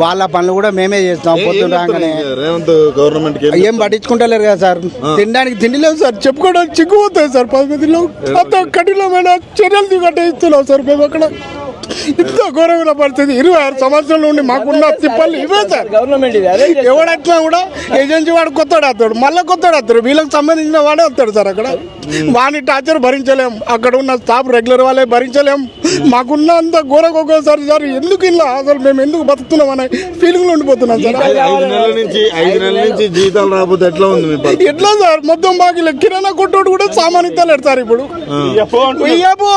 వాళ్ళ పనులు కూడా మేమే చేస్తాం పొద్దున రాగానే. రేవంత్ గవర్నమెంట్ ఏం పట్టించుకుంటలేరు కదా సార్. తినడానికి తిండి లేదు సార్. చెప్పుకోవడానికి చిక్కుపోతుంది సార్. అంత కఠినమైన చర్యలు దిగట్టేస్తున్నాం సార్ మేము అక్కడ. ఇంత ఘోరమైన పరిస్థితి. ఇరవై ఆరు సంవత్సరాల నుండి మాకున్న తిప్పలు ఇవే సార్. ఎవడట్లా కూడా ఏజెన్సీ వాడు కొత్తడు వస్తాడు మళ్ళీ కొత్తడు వస్తాడు వీళ్ళకి సంబంధించిన వాడే వస్తాడు సార్ అక్కడ. వాని టార్చర్ భరించలేం. అక్కడ ఉన్న స్టాఫ్ రెగ్యులర్ వాళ్ళే భరించలేం. మాకున్న అంత ఘోరకు ఒక్కోసారి సార్ ఎందుకు ఇలా అసలు మేము ఎందుకు బతుకుతున్నాం అనే ఫీలింగ్లో ఉండిపోతున్నాం సార్. జీతాలు ఎట్లా ఉంది? ఎట్లా సార్? మొత్తం బాకీలు. కిరాణా కొట్టోడు కూడా సామాన్ ఇస్తలేడు సార్ ఇప్పుడు.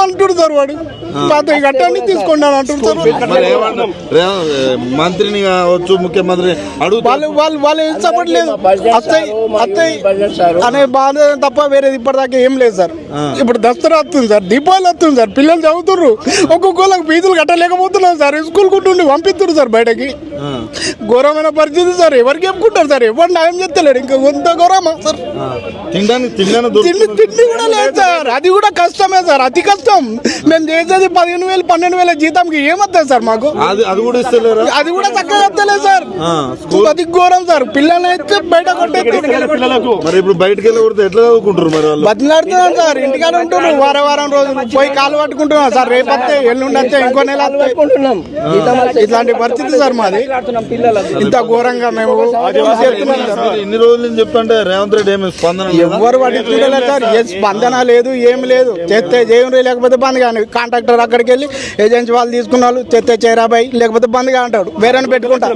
అంటుడు. సార్ వాడు. పాత ఈ గట్టాన్ని తీసుకోండి అని రేవంత్ మంత్రిని కావచ్చు ముఖ్యమంత్రి వాళ్ళు వాళ్ళు వాళ్ళు ఏం సపోర్ట్ లేదు. అత్తయ్య అత్తయ్య అనే బాధ తప్ప వేరేది ఇప్పటిదాకా ఏం లేదు సార్. ఇప్పుడు దసరా వస్తుంది సార్ దీపావళి వస్తుంది సార్ పిల్లలు చదువుతుర్రు. ఒక్కొక్కళ్ళకి ఫీజులు కట్టలేకపోతున్నాం సార్ స్కూల్ కుట్టుండి పంపిస్తున్నారు సార్ బయటకి. ఘోరమైన పరిస్థితి సార్ ఎవరికి చెప్పుకుంటారు సార్ ఎవరు న్యాయం చెప్తలేడు ఇంకా కొంత ఘోరమా సార్. తినడానికి తిండి కూడా లేదు సార్ అది కూడా కష్టమే సార్ అతి కష్టం. మేము చేసేది పదిహేను వేలు పన్నెండు వేల జీతంకి ఏమవుతుంది సార్ మాకు? అది అది కూడా ఇస్తలేరా? అది కూడా చక్కగా వస్తలేదు సార్. అది ఘోరం సార్. పిల్లల్ని అయితే బయట కొట్టేస్తారు మరి ఇప్పుడు బయటకు వెళ్ళి ఎట్లా చదువుకుంటారు మరి వాళ్ళు? సార్. ఇంటికాడ ఉంటున్నాను వారం వారం రోజులు పోయి కాలు పట్టుకుంటున్నాను సార్. రేపు వస్తే ఎల్లుండి వస్తే ఇంకో నెల ఇట్లాంటి పరిస్థితి సార్ మాది. ఇంత ఘోరంగా మేము ఇన్ని రోజుల నుంచి చెప్తుంటే రేవంత్ రెడ్డి ఏమి స్పందన లేదా? ఎవ్వరు పట్టించుకోలేదు సార్. ఏ స్పందన లేదు ఏం లేదు. చేస్తే చేయం లేకపోతే బంద్ కానీ కాంట్రాక్టర్ అక్కడికి వెళ్ళి ఏజెన్సీ వాళ్ళు తీసుకున్న వాళ్ళు చేస్తే చేరాబాయి లేకపోతే బంద్గా అంటాడు. వేరే పెట్టుకుంటా.